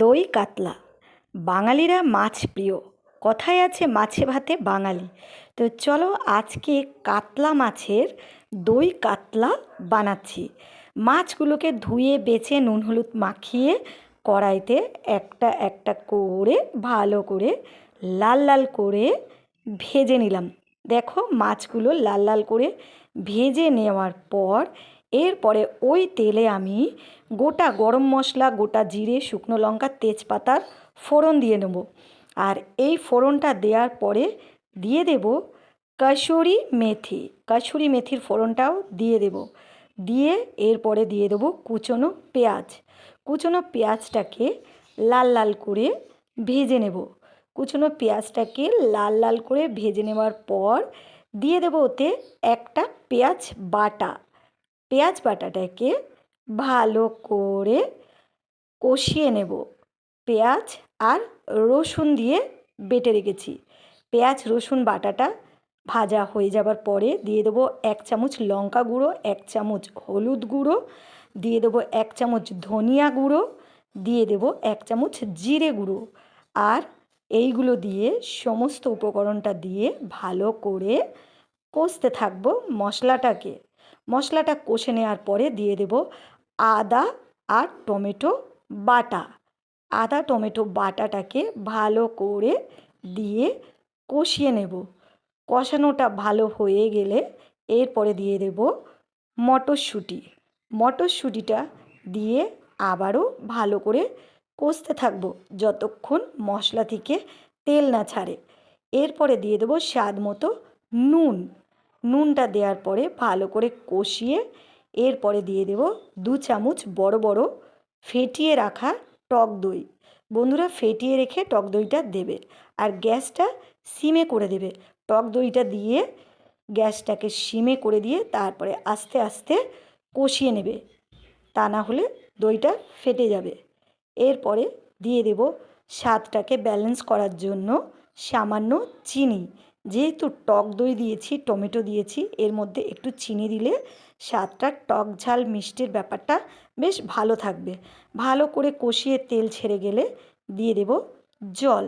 দই কাতলা। বাঙালিরা মাছ প্রিয়। কথায় আছে মাছে ভাতে বাঙালি। তো চলো আজকে কাতলা মাছের দই কাতলা বানাচ্ছি। মাছগুলোকে ধুয়ে, বেছে, নুন, হলুদ মাখিয়ে কড়াইতে একটা একটা করে, ভালো করে লাল লাল করে ভেজে নিলাম। দেখো মাছগুলো লাল লাল করে ভেজে নেওয়ার পর এরপরে ওই তেলে আমি গোটা গরম মশলা, গোটা জিরে, শুকনো লঙ্কা, তেজপাতার ফোড়ন দিয়ে নেব। আর এই ফোড়নটা দেওয়ার পরে দিয়ে দেব কাসুরি মেথি। কাসুরি মেথির ফোড়নটাও দিয়ে দেব। দিয়ে এরপরে দিয়ে দেবো কুচনো পেঁয়াজ। কুচনো পেঁয়াজটাকে লাল লাল করে ভেজে নেব। কুচনো পেঁয়াজটাকে লাল লাল করে ভেজে নেওয়ার পর দিয়ে দেবো ওতে একটা পেঁয়াজ বাটা। পেঁয়াজ বাটাটাকে ভালো করে কষিয়ে নেব। পেঁয়াজ আর রসুন দিয়ে বেটে রেখেছি। পেঁয়াজ, রসুন বাটাটা ভাজা হয়ে যাবার পরে দিয়ে দেবো এক চামচ লঙ্কা গুঁড়ো, এক চামচ হলুদ গুঁড়ো, দিয়ে দেবো এক চামচ ধনিয়া গুঁড়ো, দিয়ে দেবো এক চামচ জিরে গুঁড়ো আর এইগুলো দিয়ে সমস্ত উপকরণটা দিয়ে ভালো করে কষতে থাকব মশলাটাকে। মশলাটা কষে নেওয়ার পরে দিয়ে দেব আদা আর টমেটো বাটা। আদা, টমেটো, বাটাটাকে ভালো করে দিয়ে কষিয়ে নেব। কষানোটা ভালো হয়ে গেলে এরপরে দিয়ে দেব মটরশুঁটি। মটরশুঁটিটা দিয়ে আবারও ভালো করে কষতে থাকব যতক্ষণ মশলা থেকে তেল না ছাড়ে। এরপরে দিয়ে দেবো স্বাদ মতো নুন। নুনটা দেওয়ার পরে ভালো করে কষিয়ে এরপরে দিয়ে দেব দু চামচ বড় বড় ফেটিয়ে রাখা টক দই। বন্ধুরা ফেটিয়ে রেখে টক দইটা দেবে আর গ্যাসটা সিমে করে দেবে। টক দইটা দিয়ে গ্যাসটাকে সিমে করে দিয়ে তারপরে আস্তে আস্তে কষিয়ে নেবে। তা না হলে দইটা ফেটে যাবে। এরপরে দিয়ে দেব স্বাদটাকে ব্যালেন্স করার জন্য সামান্য চিনি। যেহেতু টক দই দিয়েছি, টমেটো দিয়েছি, এর মধ্যে একটু চিনি দিলে স্বাদটা টক ঝাল মিষ্টির ব্যাপারটা বেশ ভালো থাকবে। ভালো করে কষিয়ে তেল ছেড়ে গেলে দিয়ে দেব জল।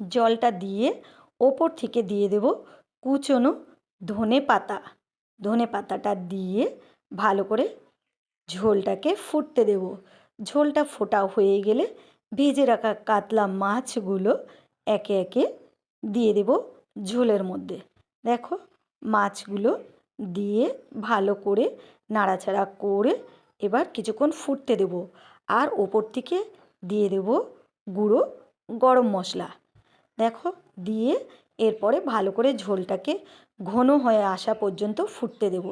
জলটা দিয়ে ওপর থেকে দিয়ে দেব কুচনো ধনে পাতা। ধনে পাতাটা দিয়ে ভালো করে ঝোলটাকে ফুটতে দেব। ঝোলটা ফোটা হয়ে গেলে ভেজে রাখা কাতলা মাছগুলো একে একে দিয়ে দেব ঝোলের মধ্যে। দেখো, মাছগুলো দিয়ে ভালো করে নাড়াচাড়া করে এবার কিছুক্ষণ ফুটতে দেব। আর ওপর থেকে দিয়ে দেব গুঁড়ো গরম মশলা। দেখো, দিয়ে এরপরে ভালো করে ঝোলটাকে ঘন হয়ে আসা পর্যন্ত ফুটতে দেব।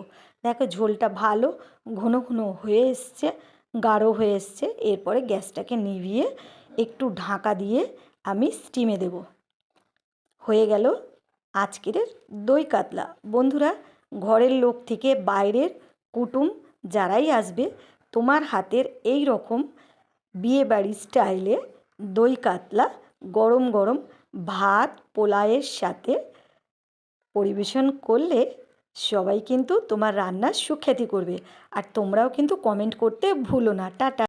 দেখো, ঝোলটা ভালো ঘন ঘন হয়ে এসছে, গাঢ় হয়ে এসছে। এরপরে গ্যাসটাকে নিভিয়ে একটু ঢাকা দিয়ে আমি স্টিমে দেব। হয়ে গেল আজকের দই কাতলা। বন্ধুরা, ঘরের লোক থেকে বাইরের কুটুম যারাই আসবে, তোমার হাতের এই রকম বিয়েবাড়ি স্টাইলে দই কাতলা গরম গরম ভাত পোলাওয়ের সাথে পরিবেশন করলে সবাই কিন্তু তোমার রান্নার সুখ্যাতি করবে। আর তোমরাও কিন্তু কমেন্ট করতে ভুলো না। টাটা।